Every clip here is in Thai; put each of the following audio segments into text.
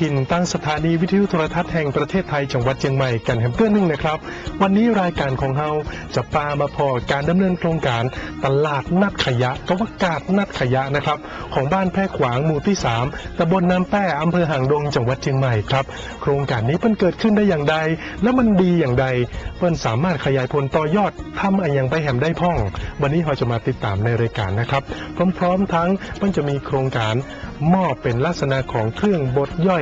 ถิ่นตั้งสถานีวิทยุโทรทัศน์แห่งประเทศไทยจังหวัดเชียงใหม่กันแฮมเพื่อนหนึ่งนะครับ วันนี้รายการของเฮาจะปามาพอการดำเนินโครงการตลาดนัดขยะก็ว่ากาดนัดขยะนะครับ ของบ้านแพร่ขวางหมู่ที่ 3ตำบลน้ำแป้อำเภอหางดงจังหวัดเชียงใหม่ครับโครงการนี้เพิ่นเกิดขึ้นได้อย่างใด และมันดีอย่างใดเพิ่นสามารถขยายผลต่อยอดทำอะไรอย่างไปแหมได้พ่อง วันนี้เราจะมาติดตามในรายการนะครับ พร้อม ๆ ทั้งมันจะมีโครงการมอบเป็นลักษณะของเครื่องบดย่อย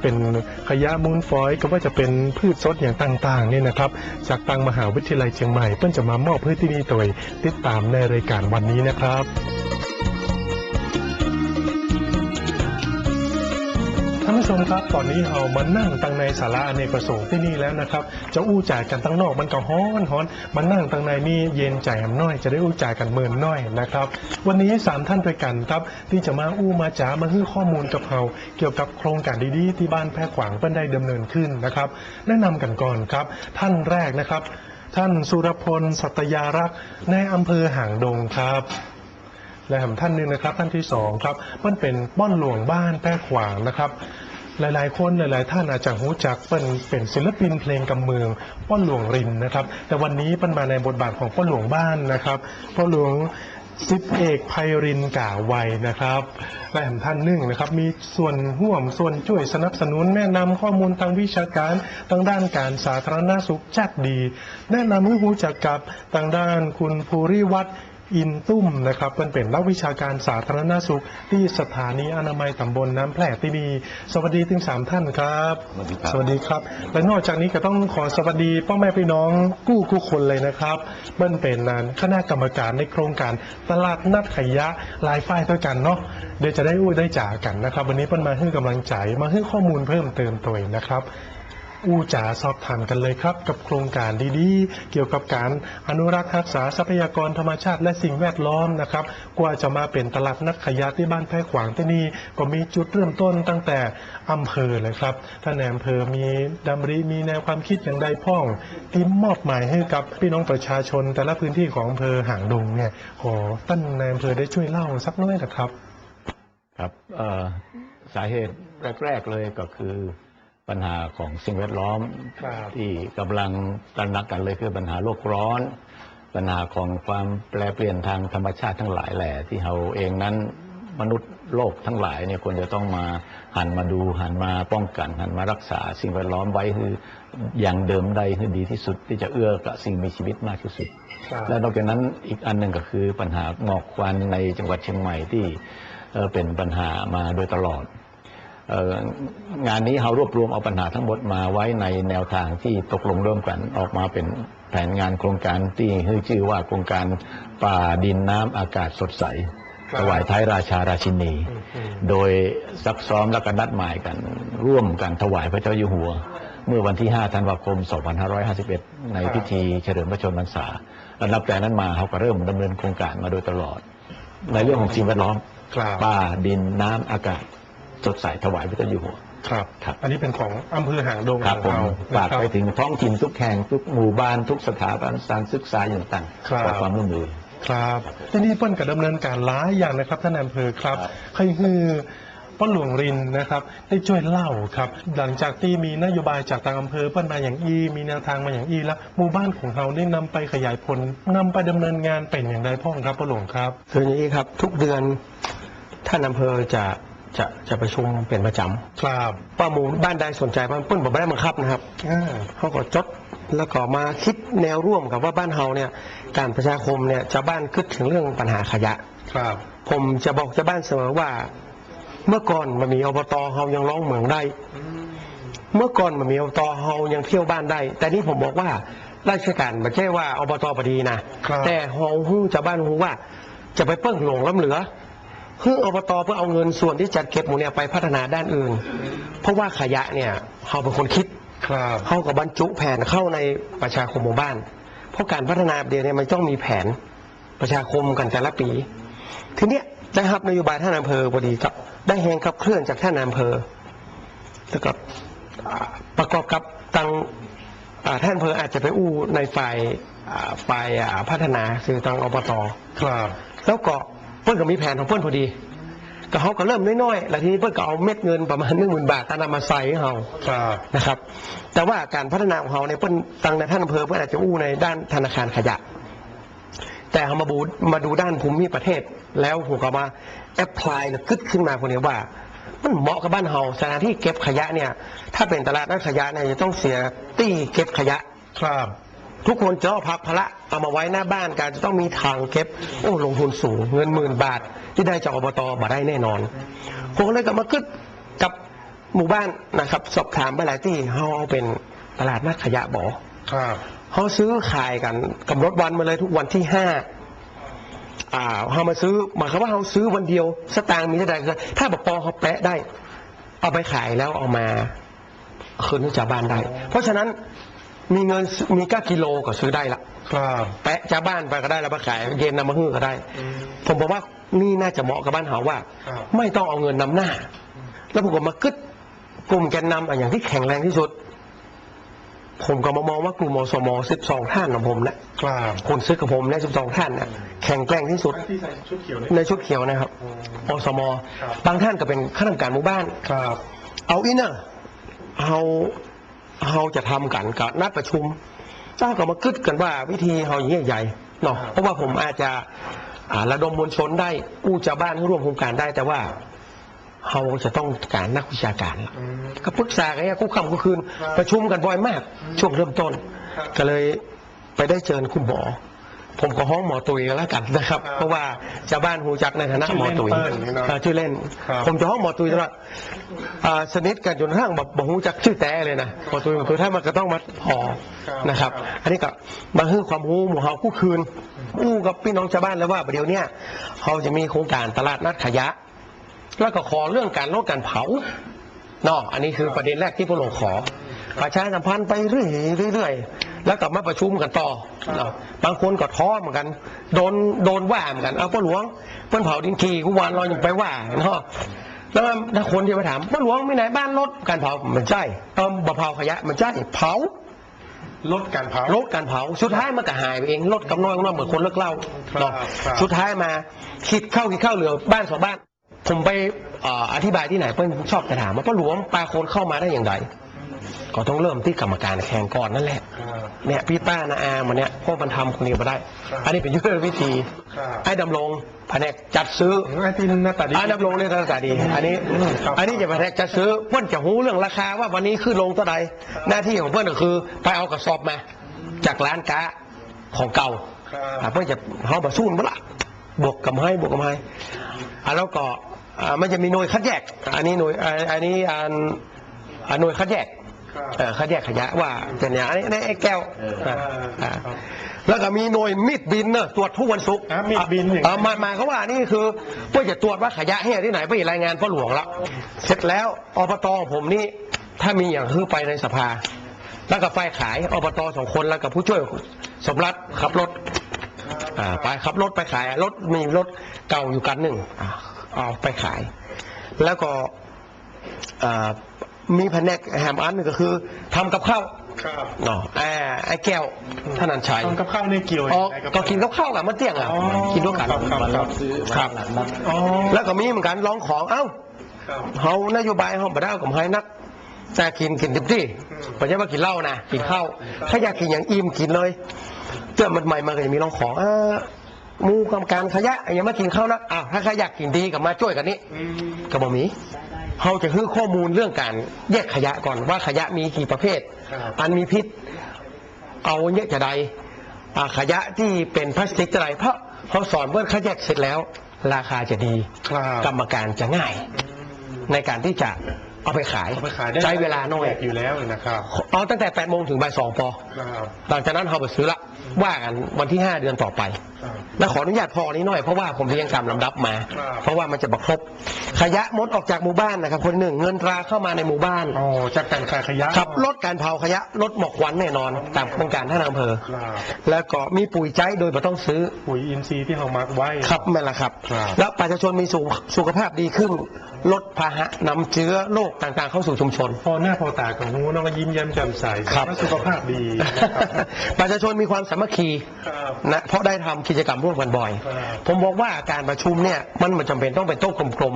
เป็นขยะมูลฝอยก็ว่าจะเป็นพืชสดอย่างต่างๆเนี่ยนะครับ จากตังมหาวิทยาลัยเชียงใหม่เพิ่นจะมามอบพื้นที่นี้ตัวเองติดตามในรายการวันนี้นะครับ ผู้ชมครับ ตอนนี้เรามานั่งตั้งในศาลาอเนกประสงค์ที่นี่แล้วนะครับ จะอู้จ่ายกันตั้งนอกมันก็ฮ้อนฮ้อนมานั่งตั้งในนี่เย็นใจแหมน้อย จะได้อู้จ่ายกันเมินน้อยนะครับ วันนี้สามท่านด้วยกันครับที่จะมาอู้มาจ๋ามาให้ข้อมูลกับเราเกี่ยวกับโครงการดีๆที่บ้านแพร่ขวางเพิ่นได้ดำเนินขึ้นนะครับ แนะนำกันก่อนครับ ท่านแรกนะครับ ท่านสุรพลสัตยารักษ์ในอำเภอหางดงครับและท่านหนึ่งนะครับท่านที่สองครับมันเป็นบ้อนหลวงบ้านแป้ขวางนะครับ หลาย ๆ คนหลาย ๆ ท่านอาจจะรู้จักเป็นเป็นศิลปินเพลงกำเมืองป้อนหลวงรินนะครับ แต่วันนี้เป็นมาในบทบาทของป้อนหลวงบ้านนะครับป้อนหลวงสิบเอกไพรินก่าไวยนะครับและท่านหนึ่งนะครับ มีส่วนร่วมส่วนช่วยสนับสนุนแนะนำข้อมูลทางวิชาการทางด้านการสาธารณสุขจัดดี แนะนำให้รู้จักกับทางด้านคุณภูริวัฒน์ อินตุ้มนะครับมันเป็นนักวิชาการสาธารณสุข ที่สถานีอนามัยตำบลน้ำแพร่ที่นี่สวัสดีถึงสามท่านครับสวัสดีครับ สวัสดีครับ และนอกจากนี้ก็ต้องขอสวัสดีพ่อแม่พี่น้องกู้ทุกคนเลยนะครับมันเป็นนานคณะกรรมการในโครงการตลาดนัดขยะหลายฝ่ายด้วยกันเนาะเดี๋ยวจะได้อู้ได้จ่ากันนะครับ วันนี้เปิ้นมาให้กำลังใจมาให้ข้อมูลเพิ่มเติมตัวเองนะครับ อู้จ๋าสอบถามกันเลยครับ กับโครงการดีๆ เกี่ยวกับการอนุรักษ์รักษาทรัพยากรธรรมชาติและสิ่งแวดล้อมนะครับ กว่าจะมาเป็นตลาดนัดขยะที่บ้านแพรขวางที่นี่ก็มีจุดเริ่มต้นตั้งแต่อำเภอเลยครับท่านนายอำเภอมีดำริมีแนวความคิดอย่างใดพ่องที่มอบหมายให้กับพี่น้องประชาชน แต่ละพื้นที่ของอำเภอหางดงเนี่ยขอท่านนายอำเภอได้ช่วยเล่าสักน้อยนะครับ ครับสาเหตุแรก ๆเลยก็คือ ปัญหาของสิ่งแวดล้อมครับที่กำลังตระหนักกันเลยคือปัญหาโลกร้อน ปัญหาของความแปรเปลี่ยนทางธรรมชาติทั้งหลายแหละที่เราเองนั้นมนุษย์โลกทั้งหลายเนี่ยควรจะต้องมาหันมาดูหันมาป้องกัน หันมารักษาสิ่งแวดล้อมไว้คืออย่างเดิมได้คือดีที่สุดที่จะเอื้อกับสิ่งมีชีวิตมากที่สุด และนอกจากนั้นอีกอันหนึ่งก็คือปัญหาหมอกควันในจังหวัดเชียงใหม่ที่เอ่อเป็นปัญหามาโดยตลอดเอ่อ งานนี้เรารวบรวมเอาปัญหาทั้งหมดมาไว้ในแนวทางที่ตกลงร่วมกันออกมาเป็นแผนงานโครงการที่ให้ชื่อว่าโครงการป่าดินน้ำอากาศสดใสครับถวายท้ายราชาราชินีอืมโดยซักซ้อมและกันนัดหมายกัน ร่วมกันถวายพระเจ้าอยู่หัว เมื่อวันที่ 5 ธันวาคม 2551 ในพิธีเฉลิมพระชนมพรรษาและนับแต่นั้นมาเขาก็เริ่มดำเนินโครงการมาโดยตลอด ในเรื่องของสิ่งแวดล้อมครับป่าดินน้ำอากาศ สดใสถวายพระเจ้าอยู่หัว ครับ ครับ อันนี้เป็นของอำเภอหางดงครับขผองมเราฝากนะครับไปถึงท้องถิ่นทุกแห่งทุกหมู่บ้านทุกสถาบันการศึกษาอย่างต่างครับ ขอความร่วมมือ ครับที่นี่เปิ้ลก็ดำเนินการหลายอย่างนะครับท่านนายอำเภอครับครับ ใครคือป้นหลวงรินนะครับ ได้ช่วยเล่าครับ หลังจากที่มีนโยบายจากทางอำเภอเปิ้ลมาอย่างอีมีแนวทางมาอย่างอีแล้วหมู่บ้านของเราได้นำไปขยายผลนำไปดำเนินงานเป็นอย่างไรพ่องครับป้นหลวงครับ คืออย่างนี้ครับทุกเดือนท่านอำเภอจะ จะจะประชุมเป็นประจครับำป้าหมู่บ้านใดสนใจบ้านเปิ้ลบอกไม่ได้บังคับนะครับอ่าเขาก็จดแล้วก็มาคิดแนวร่วมกับว่าบ้านเฮาเนี่ยการประชาคมเนี่ยจะบ้านคิดถึงเรื่องปัญหาขยะ ครับ ผมจะบอกจะบ้านเสมอว่า เมื่อก่อนมันมีอบตเฮายังร้องเหมืองได้ เมื่อก่อนมันมีอบตเฮายังเที่ยวบ้านได้ แต่นี่ผมบอกว่าราชการไม่ใช่ว่าอบตบดีนะครับแต่เฮาฮู้จะบ้านฮู้ว่า จะไปเปิ้งหลงล้ำเหลือ ฮึ่งอบตเพื่อเอาเงินส่วนที่จัดเก็บหมู่เนี่ยไปพัฒนาด้านอื่น เพราะว่าขยะเนี่ยเฮาเป็นคนคิดครับเข้ากับบรรจุแผนเข้าในประชาคมหมู่บ้าน เพราะการพัฒนาเดียวเนี่ยมันต้องมีแผนประชาคมกันแต่ละปี ทีเนี้ยได้รับนโยบายท่านอำเภอพอดีครับ ได้แหงขับเคลื่อนจากท่านอำเภอแล้วก็อ่าประกอบกับตังอ่าท่านอำเภออาจจะไปอู้ในฝ่ายอ่าฝ่ายอ่าพัฒนาคือตังอบตครับแล้วก็เพื่อนก็มีแผนของเพื่อนพอดีก็เขาก็เริ่มน้อยๆ แล้วทีนี้เพื่อนก็เอาเม็ดเงินประมาณหนึ่งหมื่นบาทตานำมาใส่ให้เขาครับนะครับ แต่ว่าการพัฒนาของเขาในยเพิ่นตังในท่านอำเภอเพื่อนอาจจะอู้ในด้านธนาคารขยะ แต่เขามาบูมาดูด้านภูมิประเทศ แล้วผมก็มาแอพพลายกึดขึ้นมาคนนี้ว่า มันเหมาะกับบ้านเฮาสถานที่เก็บขยะเนี่ย ถ้าเป็นตลาดนัดขยะเนี่ยจะต้องเสียตี้เก็บขยะ ครับ ทุกคนจะเอาพักพละเอามาไว้หน้าบ้านการจะต้องมีทางเก็บ โอ้ลงทุนสูงเงินหมื่นบาท ที่ได้จากอบตมาได้แน่นอนผมก็เลยกลับมาคึดกับหมู่บ้านนะครับสอบถามไปหลายที่เขาเอาเป็นตลาดนัดขยะบอครับเขาซื้อขายกันกำหนดวันมาเลยทุกวันที่ห้าอ่าเขามาซื้อหมายความว่าเขาซื้อวันเดียว สตางค์มีเท่าไหร่คือถ้าบปอเขาแปะได้ เอาไปขายแล้วเอามาคืนให้ชาวบ้านได้ เพราะฉะนั้น มีเงินมีก้ากิโลก็ซื้อได้ละครับแปะชาวบ้านไปก็ได้แล้วมาขายเย็นนำมาฮื้อก็ได้ ผมบอกว่านี่น่าจะเหมาะกับบ้านเฮาว่า ครับ ไม่ต้องเอาเงินนำหน้า แล้วผมก็มากึดกลุ่มแกนนำอะอย่างที่แข็งแรงที่สุด ผมก็มามองว่ากลุ่มอสม12ท่านของผมเนี่ยครับคนซื้อกับผมเนี่ย12ท่านเนี่ยแข็งแกร่งที่สุดที่ใส่ชุดเขียวนี่ในชุดเขียวนะครับอสม ครับ บางท่านก็เป็นข้าราชการหมู่บ้าน ครับ เอาอีน่ะเฮา เฮาจะทำกันกับนัดประชุมเจ้าก็มากึดกันว่าวิธีเฮาอย่างใหญ่ๆเนาะเพราะว่าผมอาจจะอ่าระดมมวลชนได้อู้ชาวบ้านให้ร่วมโครงการได้แต่ว่าเฮาจะต้องการนักวิชาการล่ะอืมก็ปรึกษากันเนี่ยกู้คำก็คืนครับประชุมกันบ่อยมาก ช่วงเริ่มต้นครับก็เลยไปได้เจอคุณหมอ ผมก็ห้องหมอตุยกันแล้วกันนะครับครับ เพราะว่าชาวบ้านหูจักในฐานะหมอตุยชื่อเล่นเปิ้ลอย่างนี้เนอะอ่าชื่อเล่นครับผมจะห้องหมอตุยตลอดอ่าสนิทกันจนกระทั่งแบบบอกหูจักชื่อแต่เลยนะหมอตุยหมอตุยถ้ามันก็ต้องมาพอครับนะครับครับ อันนี้ก็มาฮื้อความรู้หมู่เฮาคู่คืนอู้กับพี่น้องชาวบ้านแล้วว่าประเดี๋ยวเนี้ยเขาจะมีโครงการตลาดนัดขยะ แล้วก็ขอเรื่องการลดการเผาเนาะอันนี้คือประเด็นแรกที่พวกเราขอ ประชาสัมพันธ์ไปเรื่อยๆเรื่อยๆแล้วกลับมาประชุมกันต่อเนาะบางคนก็ท้อเหมือนกัน โดนโดนว่าเหมือนกันเอาพ่อหลวงเพิ่นเผาดินขีกูวานเรายังไปว่าเนาะแล้วถ้าคนที่ไปถามพ่อหลวงไม่ไหนบ้านลดการเผามันใช่เออบ่เผาขยะมันใช่เผาลดการเผาลดการเผา สุดท้ายมันก็หายไปเองลดกับน้อยน้อยเหมือนคนเลิกเหล้าครับเนาะครับสุดท้ายมาคิดเข้าคิดเข้าเหลือบ้านสองบ้าน ผมไปเอ่ออธิบายที่ไหนเพื่อนชอบจะถามว่าพ่อหลวงปลาโคนเข้ามาได้อย่างไร ก็ต้องเริ่มที่กรรมการแข่งก่อนนั่นแหละครับเนี่ยพี่ป้านาอามันเนี่ยพวกมันทำคนเดียวมาได้ครับอันนี้เป็นยุทธวิธีครับไอ้ดำรงแผนกจัดซื้อไอ้ที่หน้าตาดีไอ้ดำรงเรื่องราคาดี อันนี้ครับอันนี้จะแผนกจัดซื้อเพื่อนจะหูเรื่องราคาว่าวันนี้ขึ้นลงเท่าใดหน้าที่ของเพื่อนก็คือ ไปเอากระสอบมา จากร้านค้าของเก่าครับอ่าเพื่อจะเขาบาสู้มันละบวกกับให้บวกกับให้อ่าแล้วก็อ่ามันจะมีหน่วยคัดแยก อันนี้หน่วยอ่าอันนี้อันอ่าหน่วยคัดแยกครับ เอ่อคัดแยกขยะว่าเป็นอย่างอันนี้อันนี้ไอ้แก้วเอออ่าอ่าครับแล้วก็มีหน่วยมีดบินเนอะตรวจทุกวันศุกร์อะมีดบินอย่างอ่ามามาเขาว่านี่คือเพื่อจะตรวจว่าขยะเฮียที่ไหนไปรายงานพ่อหลวงละเสร็จแล้วอบตผมนี่ถ้ามีอย่างคือไปในสภา แล้วก็ไฟขายอบตสองคนแล้วกับผู้ช่วยสมรัฐขับรถอ่าไปขับรถไปขายรถมีรถเก่าอยู่กันหนึ่งอ่าเอาไปขาย แล้วก็อ่า มีแผนกแฮมอันหนึงก็คือทำกับข้าวครับเนาะไอ้ไอ้แก้วท่านันชัยทำกับข้าวในเกี่ยวอ๋อยังไงบก็กินกับข้าวกับมะเตี้ยงอะอ๋อกินด้วยกันครับครับวันรับซื้อครับวันหลังนัดอ๋อแล้วก็มีเหมือนกันร้องของเอ้าครับเฮานโยบายเฮาบ่ได้เอากับให้นักแต่กินกินเต็มที่อืมไม่ใช่ว่ากินเหล้านะกินข้าวถ้าอยากกินอย่างอิ่มกินเลยเตือนมันใหม่มาก็จะมีร้องของอ่าหมูกรรมการขยะอย่ามากินข้าวนะอ้าวถ้าใครอยากกินดีกับมาช่วยกันนี้อืมก็บอกมี เขาจะคือข้อมูลเรื่องการแยกขยะก่อนว่าขยะมีกี่ประเภทครับอันมีพิษ เอาเยอะจะใดอ่าขยะที่เป็นพลาสติกจะใดเพราะเขาสอนเมื่อเขาแยกเสร็จแล้ว ราคาจะดีครับกรรมการจะง่าย ในการที่จะเอาไปขายเอาไปขายได้ใช้เวลาน้อยแจกอยู่แล้วนะครับเอาตั้งแต่8โมงถึงบ่าย2พอครับหลังจากนั้นเขาไปซื้อละว่ากันวันที่ 5 เดือนต่อไปครับและขออนุญาตพอนี้หน่อยเพราะว่าผมเรียงตามลำดับมาครับเพราะว่ามันจะบักครบขยะมดออกจากหมู่บ้านนะครับ คนหนึ่งเงินตราเข้ามาในหมู่บ้านอ๋อจากการขายขยะขับลดการเผาขยะลดหมอกควันแน่นอนตามโครงการท่านอำเภอครับแล้วก็มีปุ๋ยใจโดยไม่ต้องซื้อปุ๋ยอินทรีย์ที่เรามักไว้ครับแม่นละครับครับ แล้วประชาชนมีสุขสุขภาพดีขึ้น ลดพาหะนำเชื้อโรคต่างๆ เข้าสู่ชุมชน พอหน้าพอตาของหูน้องก็ยิ้มแย้มแจ่มใสครับแล้วสุขภาพดีนะครับประชาชนมีความสามัคคีครับนะเพราะได้ทำกิจกรรมร่วมพูดกันบ่อยครับผมบอกว่าการประชุมเนี่ยมันไม่จำเป็นต้องเป็นโต๊ะกลมครับ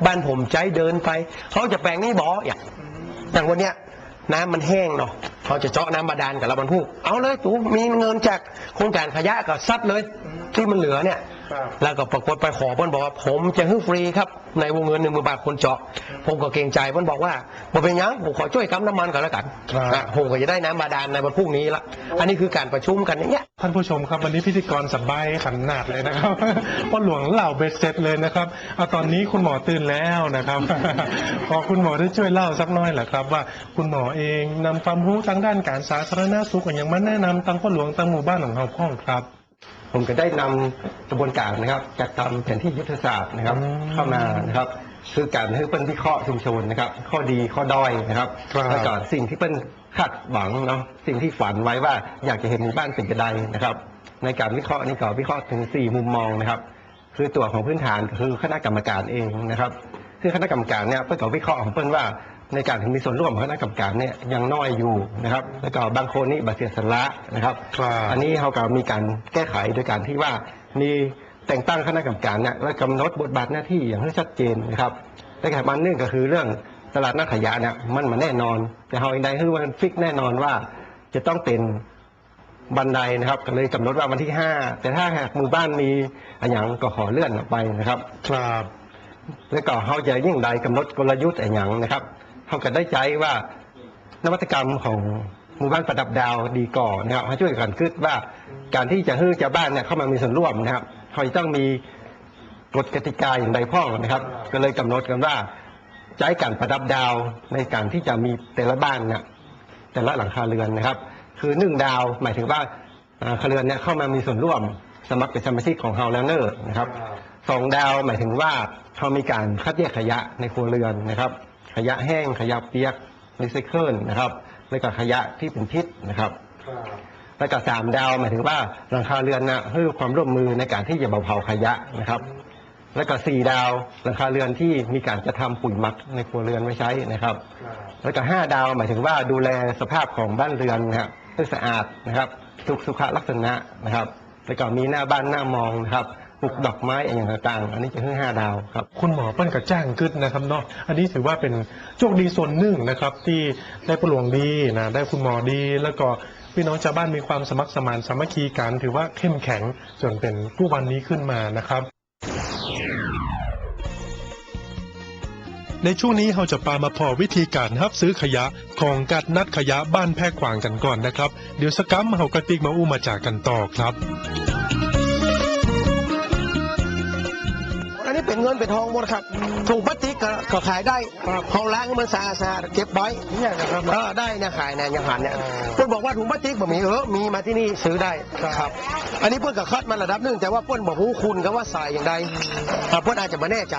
ๆบ้านผมใจเดินไปเขาจะแปลงนี่บออย่างอย่างวันเนี้ยน้ำมันแห้งเนาะเขาจะเจาะน้ำบาดาลกับเราบรรทุกเอาเลยตูมีเงินจากโครงการขยะก็ซัดเลย ที่มันเหลือเนี่ยครับ แล้วก็ปรากฏไปขอเพิ่นบอกว่าผมจะให้ฟรีครับในวงเงินหนึ่งหมื่นบาทคนเจาะ ผมก็เกรงใจเพิ่นบอกว่าบ่เป็นหยังผมขอช่วยกำน้ำมันก่อนแล้วกันครับอะผมก็จะได้น้ำบาดาลในวันพรุ่งนี้ละอันนี้คือการประชุมกันอย่างเงี้ย ท่านผู้ชมครับวันนี้พิธีกรสบายขันหนาดเลยนะครับ พ่อหลวงเหล่าเบ็ดเสร็จเลยนะครับเอาตอนนี้คุณหมอตื่นแล้วนะครับ ขอคุณหมอได้ช่วยเล่าสักหน้อยแหละครับ ว่าคุณหมอเองนำความรู้ทางด้านการสาธารณสุขอย่างมาแนะนำตั้งพ่อหลวงตั้งหมู่บ้านของเราพ้องครับ ผมก็ได้นำกระบวนการนะครับจัดทำแผนที่ยุทธศาสตร์นะครับ อืมเข้ามานะครับคือการให้เปิ้นวิเคราะห์ชุมชนนะครับ ข้อดีข้อด้อยนะครับครับแล้วก็สิ่งที่เปิ้นคาดหวังเนาะสิ่งที่ฝันไว้ว่าอยากจะเห็นหมู่บ้านเป็นกระไดนะครับ ในการวิเคราะห์นี่ก็วิเคราะห์ถึง 4 มุมมองนะครับ คือตัวของพื้นฐานก็คือคณะกรรมการเองนะครับคือคณะกรรมการเนี่ยเปิ้นก็วิเคราะห์ของเปิ้นว่า ในการถึงมีส่วนร่วมของคณะกรรมการเนี่ยยังน้อยอยู่นะครับแล้วก็บางคนนี่บาเสียสละนะครับ ครับอันนี้เขาก็มีการแก้ไขโดยการที่ว่ามีแต่งตั้งคณะกรรมการเนี่ยและกำหนดบทบาทหน้าที่อย่างให้ชัดเจนนะครับและการมันหนึ่งก็คือเรื่องตลาดนัดขยะเนี่ยมันมาแน่นอน แต่เขาเองใดคือมันฟิกแน่นอนว่าจะต้องเป็นบันไดนะครับ ก็เลยกำหนดว่าวันที่ห้าแต่ถ้าหากหมู่บ้านมีอะไรอย่างก็ขอเลื่อนออกไปนะครับ ครับ แล้วก็เขาจะยิ่งใดกำหนดกลยุทธ์อะไรอย่างนะครับ เขาก็ได้ใจว่านวัตกรรมของหมู่บ้านประดับดาวดีก่อนนะครับเขาช่วยกันคิดว่าการที่จะให้ชาวบ้านเนี่ยเข้ามามีส่วนร่วมนะครับเขาจะต้องมีกฎกติกาอย่างใดพ้องนะครับ ก็เลยกำหนดกันว่าใช้การประดับดาวในการที่จะมีแต่ละบ้านเนี่ยแต่ละหลังคาเรือนนะครับ คือหนึ่งดาวหมายถึงว่าอ่าคาเรือนเนี่ยเข้ามามีส่วนร่วมสมัครเป็นสมาชิกของเฮาแล้วเนอร์นะครับสองดาวหมายถึงว่าเขามีการคัดแยกขยะในครัวเรือนนะครับ ขยะแห้งขยะเปียกรีไซเคิลนะครับ แล้วก็ขยะที่เป็นพิษนะครับ แล้วก็สามดาวหมายถึงว่าหลังคาเรือนนะให้ความร่วมมือในการที่จะเบาเผาขยะนะครับ แล้วก็สี่ดาวหลังคาเรือนที่มีการจะทำปุ๋ยหมักในครัวเรือนไว้ใช้นะครับ แล้วก็ห้าดาวหมายถึงว่าดูแลสภาพของบ้านเรือนนะครับให้สะอาดนะครับสุขสุขลักษณะนะครับ แล้วก็มีหน้าบ้านหน้ามองนะครับ ปลูกดอกไม้อย่างต่างๆ อันนี้จะให้ห้าดาวครับ คุณหมอเปิ้นกับจ้างกึดนะครับเนาะอันนี้ถือว่าเป็นโชคดีส่วนหนึ่งนะครับ ที่ได้ปลวงดีนะได้คุณหมอดี แล้วก็พี่น้องชาวบ้านมีความสมัครสมานสามัคคีกันถือว่าเข้มแข็งจนเป็นทุกวันนี้ขึ้นมานะครับในช่วงนี้เราจะปามาพอวิธีการรับซื้อขยะของกัดนัดขยะบ้านแพรกขวางกันก่อนนะครับ เดี๋ยวสกัมเรากระติกมาอู้มาจากกันต่อครับ งินเป็นทองหมดครับถุงพลาสติกก็ก็ขายได้ครับเขาล้างให้มันสะอาดสะอาดเก็บไว้เนี่ยนะครับเออได้นะขายนะยังหันเนี่ยอ๋อเพื่อนบอกว่าถุงพลาสติกบ่มีเออมีมาที่นี่ซื้อได้ครับ อันนี้เพื่อนก็คัดมาระดับหนึงแต่ว่าเพื่อนบอกฮู้คุณก็ว่าใส่อย่างใดอ่าเพื่อนอาจจะมาแน่ใจ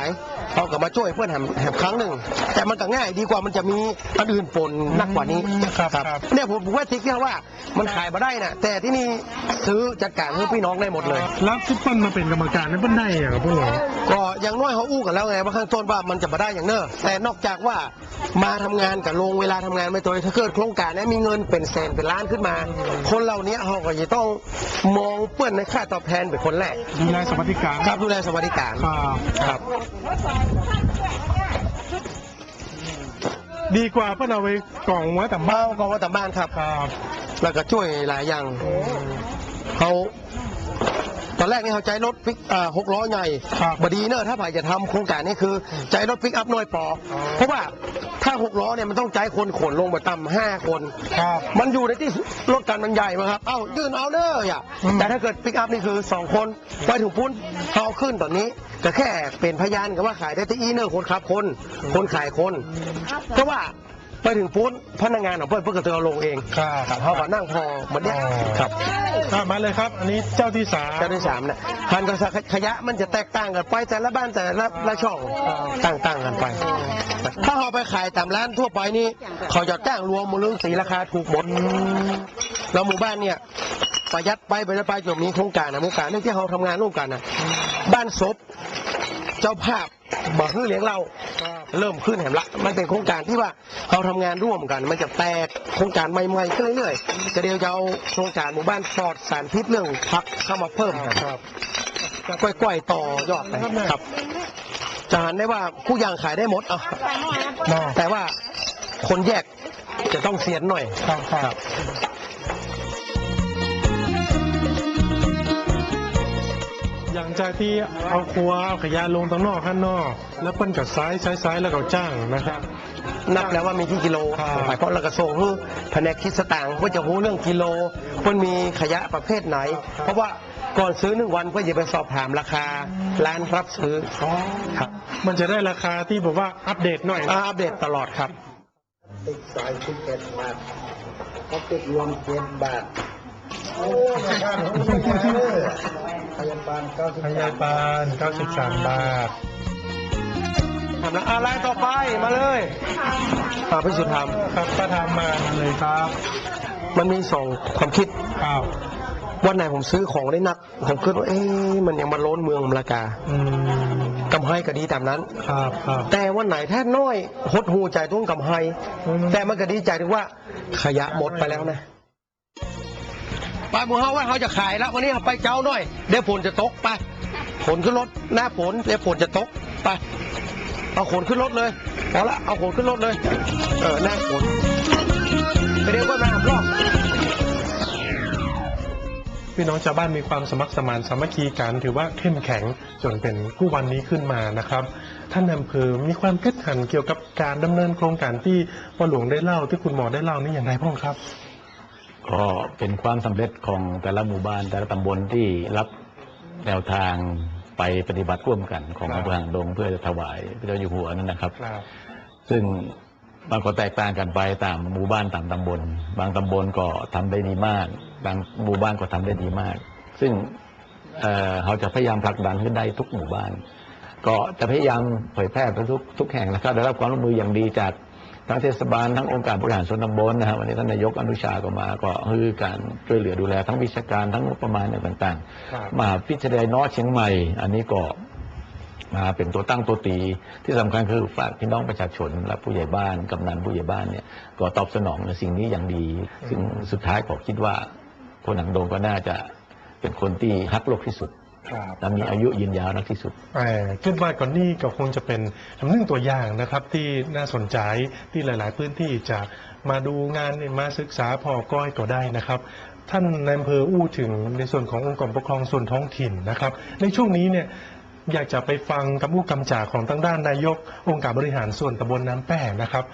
เขาก็มาช่วยเพื่อนแหมแหมครั้งหนึ่งแต่มันก็ง่ายดีกว่ามันจะมีอันอื่นปนหนักกว่านี้ครับครับ เนี่ยผมผมว่าติ๊กเนี่ยว่ามันขายมาได้นะแต่ที่นี่ซื้อจัดการให้พี่น้องได้หมดเลย รับที่เปิ้ลมาเป็นกรรมการนั้นเปิ้ลได้อย่างพวกเราก็อย่างน้อยเขาอู้กันแล้วไงว่าข้างต้นว่ามันจะมาได้อย่างเนอะแต่นอกจากว่ามาทำงานกับโรงเวลาทำงานไม่ตัวถ้าเกิดโครงการเนี้มีเงินเป็นแสนเป็นล้านขึ้นมา คนเหล่านี้เขาก็จะต้องมองเปิ้นในค่าตอบแทนเป็นคนแรกดูแลสวัสดิการครับดูแลสวัสดิการ ครับ ครับดีกว่าเปิ้ลเอาไปกล่องไว้แต่บ้าเบ้านก็ว่าแต่บ้านครับ ครับ แล้วก็ช่วยหลายอย่างเขา ตอนแรกนี่เขาใจรถปิกอ่าหกล้อใหญ่ครับบดีเนอะถ้าผ่ายจะทำโครงการนี้คือใจรถปิกอัพน้อยปออ๋อเพราะว่าถ้าหกล้อเนี่ยมันต้องใจคนขนลงมาต่ำห้าคนครับมันอยู่ในที่รถกันมันใหญ่มาครับเอ้ายื่นเอาเนอะอย่าอืมแต่ถ้าเกิดปิกอัพนี่คือสองคนไปถึงปุ้นเอาขึ้นตอนนี้ก็แค่เป็นพยานกับว่าขายได้ที่อีเนอร์คนขับคน คนขายคน เพราะว่า ไปถึงปุ้นพนักงานของเพื่อนเพื่อนก็เธอเอาลงเองครับครับเขาก็นั่งพอเหมือนเนี้ยอ๋อครับครับมาเลยครับ อันนี้เจ้าที่สามเจ้าที่สามเนี่ยพันกับขยะมันจะแตกต่างกันไปแต่ละบ้านแต่ละละช่องต่างๆกันไป ถ้าเราไปขายตามร้านทั่วไปนี่เขาจะจ้างรวมมูลสีราคาถูกหมดแล้วหมู่บ้านเนี่ยประหยัดไปประหยัดไปจนมีโครงการนะโครงการเนื่องที่เราทำงานร่วมกันนะบ้านศพ เจ้าภาพบอกคือเลี้ยงเราเริ่มขึ้นแหมละมันเป็นโครงการที่ว่าเราทำงานร่วมกัน มันจะแตกโครงการใหม่ๆขึ้นเรื่อยๆจะเดียวจะเอาโครงการหมู่บ้านปลอดสารพิษเรื่องพักเข้ามาเพิ่มครับครับกล้วยๆต่อยอดไปครับจะหันได้ว่าผู้ยางขายได้หมดอะนอกแต่ว่าคนแยกจะต้องเสียนหน่อยครับ อย่างจากที่เอาครัวเอาขยะลงตรงนอกข้างนอก แล้วเปิ้นกับซ้ายซ้ายซ้ายแล้วก็จ้างนะครับ นับแล้วว่ามีที่กิโลครับไปเพราะเรากระทรวงคือแผนกคิดสตางค์เพื่อจะรู้เรื่องกิโลมันมีขยะประเภทไหน เพราะว่าก่อนซื้อหนึ่งวันเพื่อจะไปสอบถามราคาร้านรับซื้อครับ มันจะได้ราคาที่แบบว่าอัปเดตหน่อยอ่าอัปเดตตลอดครับติดสายสิบเอ็ดบาทเขาติดรวมเจ็ดบาท โอ้ยบ้านผมไม่ได้เลยพยาบาลเก้าสิบพยาบาล93 บาททำนะอะไรต่อไปมาเลยอ่าพิสุทธิ์ธรรมครับก็ทำมาเลยครับ มันมีสองความคิดอ้าววันไหนผมซื้อของได้หนัก ผมคิดว่าเอ๊ะมันยังมาล้นเมืองมรากาอืมกำไรก็ดีตามนั้น ครับครับแต่วันไหนแท้น้อยหดหูใจทุ่งกำไรอืมแต่มันก็ดีใจถึงว่าขยะหมดไปแล้วนะ ไปหมูเฮาว่าเขาจะขายแล้ววันนี้เราไปเจ้าหน่อยเดี๋ยวฝนจะตกไปฝนขึ้นรถหน้าฝนเดี๋ยวฝนจะตกไปเอาขนขึ้นรถเลยพอละเอาขนขึ้นรถเลย เออหน้าฝนไปเดี๋ยก็มาหารอบพี่น้องชาวบ้านมีความสมัครสมานสามัคคีกันถือว่าเข้มแข็งจนเป็นกู้วันนี้ขึ้นมานะครับ ท่านอำเภอมีความคิดเห็นเกี่ยวกับการดำเนินโครงการที่พ่อหลวงได้เล่าที่คุณหมอได้เล่านี่อย่างไรบ้างครับ ก็เป็นความสำเร็จของแต่ละหมู่บ้านแต่ละตำบลที่รับแนวทางไปปฏิบัติร่วมกันของครับ อำเภอหางดงเพื่อจะถวายพระเจ้าอยู่หัวนั่นนะครับ ครับ ซึ่งมันก็แตกต่างกันไปตามหมู่บ้านตามตำบล บางตำบลก็ทำได้ดีมาก บางหมู่บ้านก็ทำได้ดีมาก ซึ่งเอ่อเขาจะพยายามผลักดันให้ได้ทุกหมู่บ้าน ก็จะพยายามเผยแพร่ไปทุกทุกแห่งนะครับได้รับความร่วมมืออย่างดีจาก ทั้งเทศบาลทั้งองค์การบริหารส่วนตำบลนะครับวันนี้ท่านนายกอนุชาก็มาก็คือการช่วยเหลือดูแลทั้งวิชาการทั้งงบประมาณต่างครับๆมหาวิทยาลัยนอร์ทเชียงใหม่ อันนี้ก็มาเป็นตัวตั้งตัวตีที่สำคัญคือฝากพี่น้องประชาชนและผู้ใหญ่บ้านกำนันผู้ใหญ่บ้านเนี่ยก็ตอบสนองในสิ่งนี้อย่างดี ซึ่งสุดท้ายผมคิดว่าคนหนังโดงก็น่าจะเป็นคนที่ฮักโลกที่สุดครับ และมีอายุยืนยาวนักที่สุดเอ่อคิดว่าก่อนนี้ก็คงจะเป็นหนึ่งตัวอย่างนะครับ ที่น่าสนใจที่หลาย ๆ พื้นที่จะมาดูงานมาศึกษาพอก้อยก็ได้นะครับ ท่านนายอำเภออู้ถึงในส่วนขององค์กรปกครองส่วนท้องถิ่นนะครับ ในช่วงนี้เนี่ยอยากจะไปฟังกับอู้กำจากของทางด้านนายกองค์การบริหารส่วนตำบลน้ำแป้นะครับ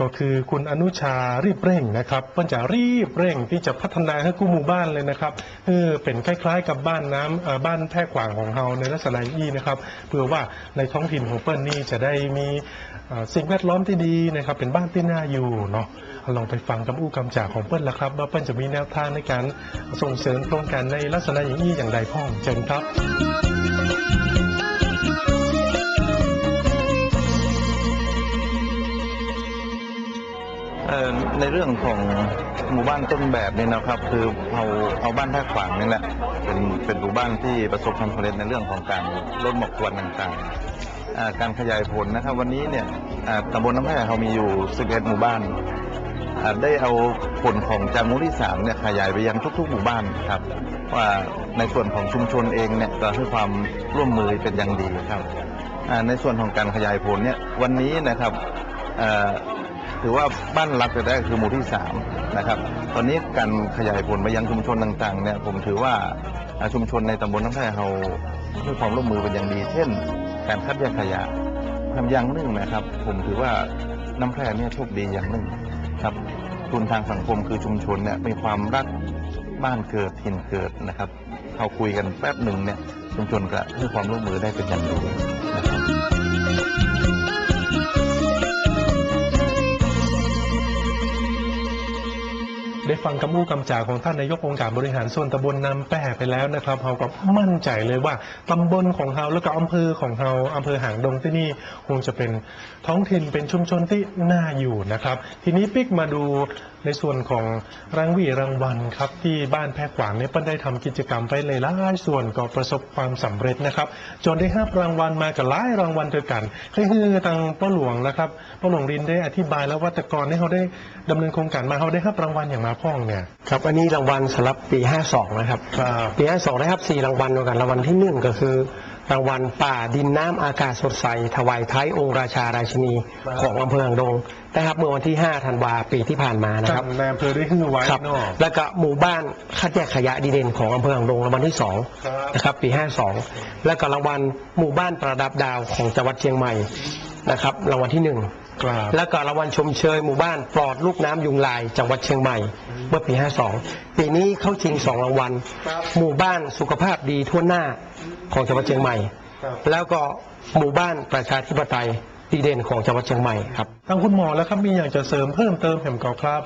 ก็คือคุณอนุชารีบเร่งนะครับเพิ่นจะรีบเร่งที่จะพัฒนาให้กู้หมู่บ้านเลยนะครับเออเป็นคล้ายๆ กับบ้านน้ำบ้านแพร่กวางของเฮาในลักษณะอย่างนี้นะครับเพื่อว่าในท้องถิ่นของเปิ้ลนี่จะได้มีสิ่งแวดล้อมที่ดีนะครับเป็นบ้านที่น่าอยู่เนาะลองไปฟังกับอู้กำจากของเปิ้ลละครับ ว่าเปิ้ลจะมีแนวทางในการส่งเสริมโครงการในลักษณะอย่างนี้อย่างไรพ่องเจนครับ ในเรื่องของหมู่บ้านต้นแบบนี่นะครับ คือเอาเอาบ้านท่าขวางนี่แหละเป็นเป็นหมู่บ้านที่ประสบความสำเร็จในเรื่องของการลดหมอกควันต่างๆอ่าการขยายผลนะครับ วันนี้เนี่ยตำบลน้ำแพร่เรามีอยู่ 11 หมู่บ้านได้เอาผลของจากหมู่ที่3เนี่ยขยายไปยังทุกๆ หมู่บ้านครับ ว่าในส่วนของชุมชนเองเนี่ยก็ให้ความร่วมมือเป็นอย่างดีครับในส่วนของการขยายผลเนี่ยวันนี้นะครับเอ่อ ถือว่าบ้านรักจะได้คือหมู่ที่สามนะครับตอนนี้การขยายผลไปยังชุมชนต่างๆเนี่ยผมถือว่าอ่าชุมชนในตำบลน้ำแพร่เราให้ความร่วมมือเป็นอย่างดี เช่น การคัดแยกขยะทำอย่างหนึ่งนะครับ ผมถือว่าน้ำแพร่เนี่ยโชคดีอย่างหนึ่งครับทุนทางสังคมคือชุมชนเนี่ยมีความรักบ้านเกิดถิ่นเกิดนะครับเขาคุยกันแป๊บหนึ่งเนี่ยชุมชนก็ให้ความร่วมมือได้เป็นอย่างดีนะครับ ได้ฟังคำอู้คำจาของท่านนายกองค์การบริหารส่วนตำบลนำแปะไปแล้วนะครับเราก็มั่นใจเลยว่าตำบลของเราแล้วก็อำเภอของเราอำเภอหางดงที่นี่คงจะเป็นท้องถิ่นเป็นชุมชนที่น่าอยู่นะครับ ทีนี้ปิ๊กมาดูในส่วนของรางวีรางวัลครับที่บ้านแพรกวางเนี่ยเปิ้ลได้ทำกิจกรรมไปหลายส่วนก็ประสบความสำเร็จนะครับ จนได้ห้ารางวัลมากับหลายรางวัลด้วยกันให้ฮือทางป้าหลวงนะครับป้าหลวงรินได้อธิบายแล้วว่าแต่ก่อนที่เขาได้ดำเนินโครงการมาเขาได้รับรางวัลอย่างมาพ่องเนี่ยครับอันนี้รางวัลสำหรับปี 52 นะครับ ครับปี 52 ได้ครับ4รางวัลด้วยกันรางวัลที่หนึ่งก็คือ รางวัลป่าดินน้ำอากาศสดใส ถวายท้ายองค์ราชาราชินีของอำเภอหางดงได้ครับเมื่อวันที่ 5 ธันวาปีที่ผ่านมานะคครัรับบนายอำเภอได้ฮือไว้ครับเนาะแล้วก็หมู่บ้านคัดแยกขยะดีเด่นของอำเภอหางดงรางวัลที่สองครับนะครับปี 52 แล้วก็รางวัลหมู่บ้านประดับดาวของจังหวัดเชียงใหม่นะครับรางวัลที่หนึ่งครับ แล้วก็รางวัลชมเชยหมู่บ้านปลอดลูกน้ำยุงลายจังหวัดเชียงใหม่ เมื่อปี 52 ปีนี้เข้าชิงสองรางวัล หมู่บ้านสุขภาพดีทั่วหน้าของจังหวัดเชียงใหม่ครับแล้วก็หมู่บ้านประชาธิปไตยดีเด่นของจังหวัดเชียงใหม่ครับทางคุณหมอแล้วครับมีอย่างจะเสริมเพิ่มเติมแหมก่อครับ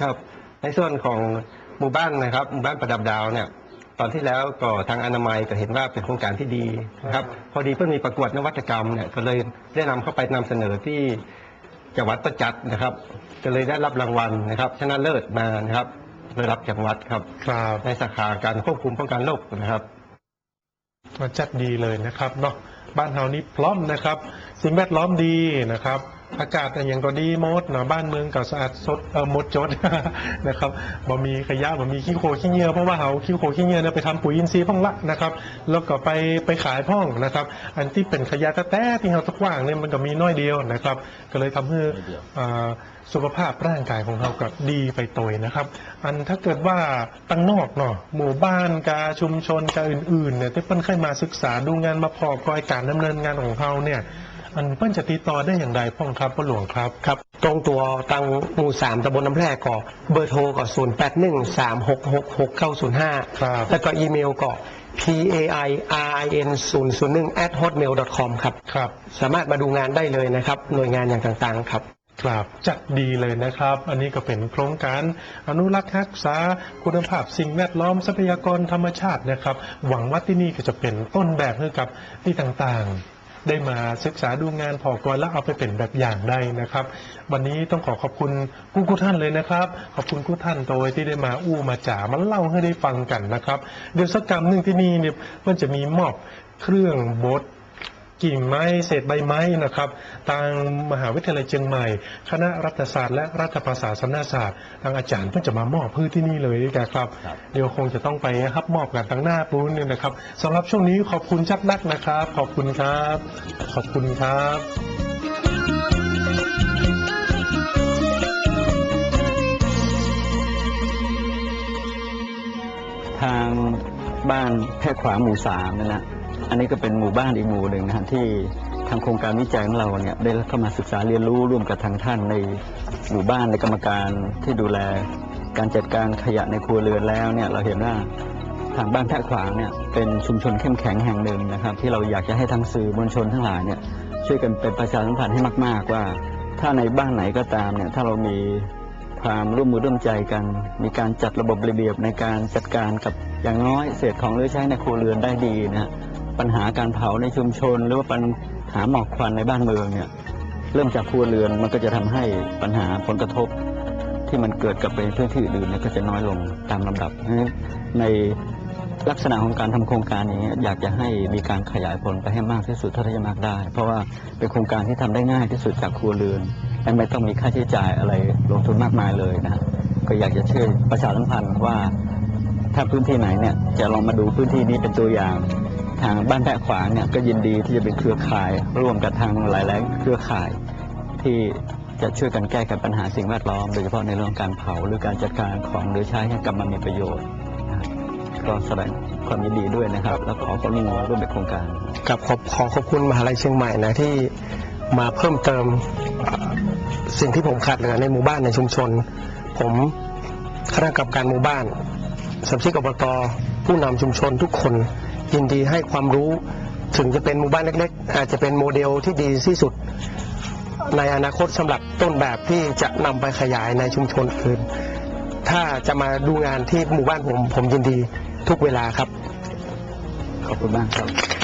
ครับ ในส่วนของหมู่บ้านนะครับ หมู่บ้านประดับดาวเนี่ย ตอนที่แล้วก็ทางอนามัยก็เห็นว่าเป็นโครงการที่ดีนะครับ พอดีเพิ่งมีประกวดนวัตกรรมเนี่ยก็เลยได้นำเข้าไปนำเสนอที่จังหวัดประจัดนะครับ ก็เลยได้รับรางวัลนะครับ ชนะเลิศมานะครับระดับจังหวัดครับครับในสาขาการควบคุมป้องกันโรคนะครับมาจัดดีเลยนะครับเนาะบ้านเฮานี่พร้อมนะครับ สิ่งแวดล้อมดีนะครับ อากาศอย่างก็ดีหมดเนาะบ้านเมืองก็สะอาดสดเออหมดจดนะครับบ่มีขยะบ่มีขี้โคขี้เหงื่อเพราะว่าเฮาขี้โคขี้เหงื่อเนี่ยไปทำปุ๋ยอินทรีย์พ่องละนะครับ แล้วก็ไปไปขายพ่องนะครับ อันที่เป็นขยะแต้ๆที่เฮาตะกว้างเนี่ยมันก็มีน้อยเดียวนะครับ ก็เลยทำให้อ่าสุขภาพร่างกายของเรากับดีไปโตยนะครับ อันถ้าเกิดว่าตั้งนอกเนาะหมู่บ้านกาชุมชนกาอื่นๆเนี่ยที่เปิ้ลเคยมาศึกษาดูงานมาพอกอยการดำเนินงานของเขาเนี่ย อันเปิ้ลจะติดต่อได้อย่างไรพ่องครับพ่อหลวงครับครับ ตรงตัวตังหมู่สามตำบลน้ำแพร่ก็เบอร์โทรก็ศูนย์แปดหนึ่งสามหกหกหกเก้าศูนย์ห้าครับแล้วก็อีเมลก็ p a i r i n 0 0 1 at hotmail com ครับครับ สามารถมาดูงานได้เลยนะครับ หน่วยงานอย่างต่างๆครับครับจัดดีเลยนะครับ อันนี้ก็เป็นโครงการอนุรักษ์รักษาคุณภาพสิ่งแวดล้อมทรัพยากรธรรมชาตินะครับ หวังว่าที่นี่ก็จะเป็นต้นแบบให้กับที่ต่างๆ ได้มาศึกษาดูงานพอกรแล้วเอาไปเป็นแบบอย่างได้นะครับ วันนี้ต้องขอขอบคุณกู้กู้ท่านเลยนะครับ ขอบคุณกู้ท่านโดยที่ได้มาอู้มาจ๋ามาเล่าให้ได้ฟังกันนะครับ เดี๋ยวสักกรรมหนึ่งที่นี่เนี่ยมันจะมีมอบเครื่องบด กิ่งไม้เศษใบไม้นะครับทางมหาวิทยาลัยเชียงใหม่ คณะรัฐศาสตร์และรัฐประศาสนศาสตร์ทางอาจารย์เพิ่งจะมามอบพืชที่นี่เลยนะครับครับเดี๋ยวคงจะต้องไปรับมอบกันทางหน้าปูนเนี่ยนะครับสำหรับช่วงนี้ขอบคุณจัดนักนะครับ ขอบคุณครับ ขอบคุณครับทางบ้านแพร่ขวางหมู่สามนะนะ อันนี้ก็เป็นหมู่บ้านอีกหมู่หนึ่งนะฮะที่ทางโครงการวิจัยของเราเนี่ยได้เข้ามาศึกษาเรียนรู้ร่วมกับทางท่านในหมู่บ้านในกรรมการที่ดูแลการจัดการขยะในครัวเรือนแล้วเนี่ยเราเห็นว่าทางบ้านแพร่ขวางเนี่ยเป็นชุมชนเข้มแข็งแห่งหนึ่งนะครับ ที่เราอยากจะให้ทางสื่อมวลชนทั้งหลายเนี่ยช่วยกันเป็นประชาสัมพันธ์ให้มาก ๆ ว่า ถ้าในบ้านไหนก็ตามเนี่ยถ้าเรามีความร่วมมือร่วมใจกัน มีการจัดระบบระเบียบในการจัดการกับอย่างน้อยเศษของเหลือใช้ในครัวเรือนได้ดีนะฮะ ปัญหาการเผาในชุมชน หรือว่าปัญหาหมอกควันในบ้านเมืองเนี่ยเริ่มจากครัวเรือนมันก็จะทำให้ปัญหาผลกระทบ ที่มันเกิดกับไปพื้นที่อื่นเนี่ยก็จะน้อยลงตามลำดับในลักษณะของการทำโครงการอย่างเงี้ยอยากจะให้มีการขยายผลไปให้มากที่สุดเท่าที่จะมากได้ เพราะว่าเป็นโครงการที่ทำได้ง่ายที่สุดจากครัวเรือนและไม่ต้องมีค่าใช้จ่ายอะไรลงทุนมากมายเลยนะฮะก็อยากจะเชื่อประชาสัมพันธ์ว่าถ้าพื้นที่ไหนเนี่ยจะลองมาดูพื้นที่นี้เป็นตัวอย่าง ทางบ้านแพะขวางเนี่ยก็ยินดีที่จะเป็นเครือข่ายร่วมกับทางหลายๆเครือข่ายที่จะช่วยกันแก้ไขปัญหาสิ่งแวดล้อม โดยเฉพาะในเรื่องการเผาหรือการจัดการของหลือใช้ให้กลับมามีประโยชน์ ก็แสดงความยินดีด้วยนะครับ แล้วขอความร่วมมือร่วมในโครงการกับขอบขอขอบคุณมหาลัยเชียงใหม่นะที่มาเพิ่มเติมสิ่งที่ผมขาดเหลือในหมู่บ้านในชุมชน ผมคณะกรรมการหมู่บ้านสมาชิกอบตผู้นำชุมชนทุกคน ยินดีให้ความรู้ถึงจะเป็นหมู่บ้านเล็กๆ อาจจะเป็นโมเดลที่ดีที่สุด ในอนาคตสำหรับต้นแบบที่จะนำไปขยายในชุมชนอื่น ถ้าจะมาดูงานที่หมู่บ้านผมผมยินดีทุกเวลาครับ ขอบคุณมากครับ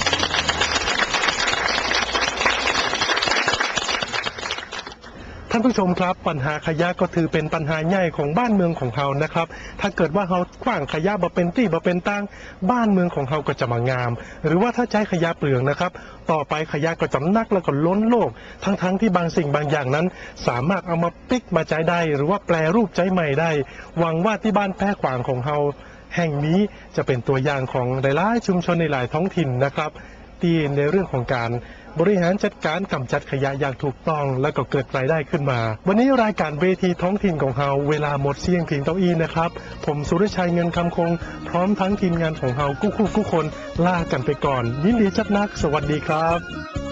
ท่านผู้ชมครับ ปัญหาขยะก็ถือเป็นปัญหาใหญ่ของบ้านเมืองของเรานะครับ ถ้าเกิดว่าเราขว้างขยะบ่เป็นตี้บ่เป็นตั้งบ้านเมืองของเราก็จะมางาม หรือว่าถ้าใช้ขยะเปลืองนะครับ ต่อไปขยะก็จะนักแล้วก็ล้นโลก ทั้งๆที่บางสิ่งบางอย่างนั้น สามารถเอามาปิกมาใช้ได้ หรือว่าแปลรูปใช้ใหม่ได้ หวังว่าที่บ้านแพร่ขวางของเราแห่งนี้จะเป็นตัวอย่างของหลายๆชุมชนในหลายท้องถิ่นนะครับ ที่ในเรื่องของการ บริหารจัดการกำจัดขยะอย่างถูกต้องแล้วก็เกิดรายได้ขึ้นมา วันนี้รายการเวทีท้องถิ่นของเราเวลาหมดเสียงเพียงเต้าอี้นะครับ ผมสุรชัยเงินคำคง พร้อมทั้งทีมงานของเรากู้คู่กู้คนลากันไปก่อนยินดีจัดนัก สวัสดีครับ